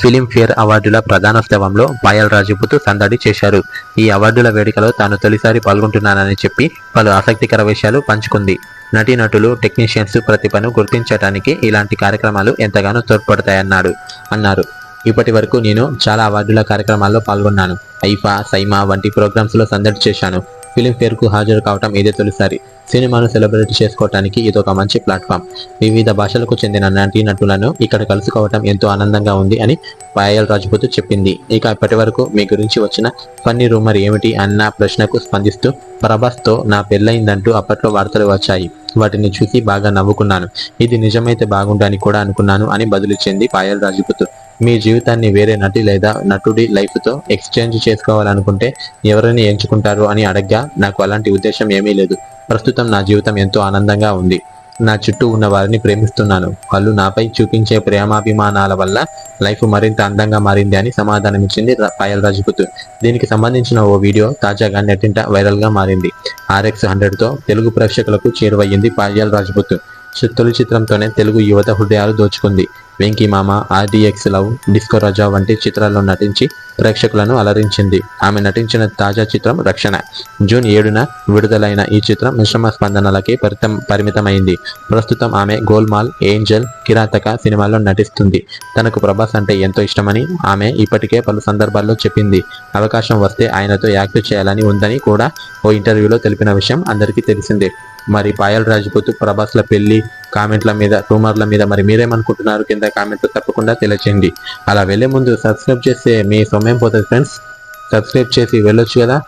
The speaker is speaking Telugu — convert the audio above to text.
ఫిలింఫేర్ అవార్డుల ప్రధానోత్సవంలో పాయల్ రాజపుత్ సందడి చేశారు. ఈ అవార్డుల వేడుకలో తాను తొలిసారి పాల్గొంటున్నానని చెప్పి పలు ఆసక్తికర విషయాలు పంచుకుంది. నటీనటులు టెక్నీషియన్స్ ప్రతిభను గుర్తించడానికి ఇలాంటి కార్యక్రమాలు ఎంతగానో తోడ్పడతాయన్నాడు అన్నారు. ఇప్పటి వరకు నేను చాలా అవార్డుల కార్యక్రమాల్లో పాల్గొన్నాను. ఐఫా సైమా వంటి ప్రోగ్రామ్స్లో సందడి చేశాను. ఫిలింఫేర్కు హాజరు కావటం ఇదే తొలిసారి. సినిమాను సెలబ్రేట్ చేసుకోవటానికి ఇదొక మంచి ప్లాట్ఫామ్. వివిధ భాషలకు చెందిన నటీ నటులను ఇక్కడ కలుసుకోవటం ఎంతో ఆనందంగా ఉంది అని పాయల్ రాజ్పూత్ చెప్పింది. ఇక ఇప్పటి వరకు మీ గురించి వచ్చిన ఫన్నీ రూమర్ ఏమిటి అన్న ప్రశ్నకు స్పందిస్తూ ప్రభాస్తో నా పెళ్ళయిందంటూ అప్పట్లో వార్తలు వచ్చాయి. వాటిని చూసి బాగా నవ్వుకున్నాను. ఇది నిజమైతే బాగుండని కూడా అనుకున్నాను అని బదులిచ్చింది పాయల్ రాజ్పూత్. మీ జీవితాన్ని వేరే నటి లేదా నటుడి లైఫ్తో ఎక్స్చేంజ్ చేసుకోవాలనుకుంటే ఎవరిని ఎంచుకుంటారు అని అడగ్గా నాకు అలాంటి ఉద్దేశం ఏమీ లేదు. ప్రస్తుతం నా జీవితం ఎంతో ఆనందంగా ఉంది. నా చుట్టూ ఉన్న వారిని ప్రేమిస్తున్నాను. వాళ్ళు నాపై చూపించే ప్రేమాభిమానాల వల్ల లైఫ్ మరింత అందంగా మారింది అని సమాధానమిచ్చింది పాయల్ రాజ్పుత్. దీనికి సంబంధించిన ఓ వీడియో తాజాగా నెట్టింట వైరల్గా మారింది. ఆర్ఎక్స్ హండ్రెడ్తో తెలుగు ప్రేక్షకులకు చేరువయ్యింది పాయల్ రాజ్పుత్. తొలి చిత్రంతోనే తెలుగు యువత హృదయాలు దోచుకుంది. వెంకీ మామ ఆర్డిఎక్స్ లవ్ డిస్కో రజా వంటి చిత్రాల్లో నటించి ప్రేక్షకులను అలరించింది. ఆమె నటించిన తాజా చిత్రం రక్షణ. జూన్ ఏడున విడుదలైన ఈ చిత్రం మిశ్రమ స్పందనలకే పరితం పరిమితమైంది. ప్రస్తుతం ఆమె గోల్మాల్ ఏంజల్ కిరాతక సినిమాల్లో నటిస్తుంది. తనకు ప్రభాస్ అంటే ఎంతో ఇష్టమని ఆమె ఇప్పటికే పలు సందర్భాల్లో చెప్పింది. అవకాశం వస్తే ఆయనతో యాక్ట్ చేయాలని ఉందని కూడా ఓ ఇంటర్వ్యూలో తెలిపిన విషయం అందరికీ తెలిసిందే. మరి పాయల్ రాజ్పుత్ ప్రభాస్ల పెళ్ళి కామెంట్ల మీద రూమర్ల మీద మరి మీరేమనుకుంటున్నారు కింద కామెంట్ తప్పకుండా తెలియచేయండి. అలా వెళ్ళే ముందు సబ్స్క్రైబ్ చేస్తే మీ సమయం పోతుంది ఫ్రెండ్స్ సబ్స్క్రైబ్ చేసి వెళ్ళొచ్చు కదా?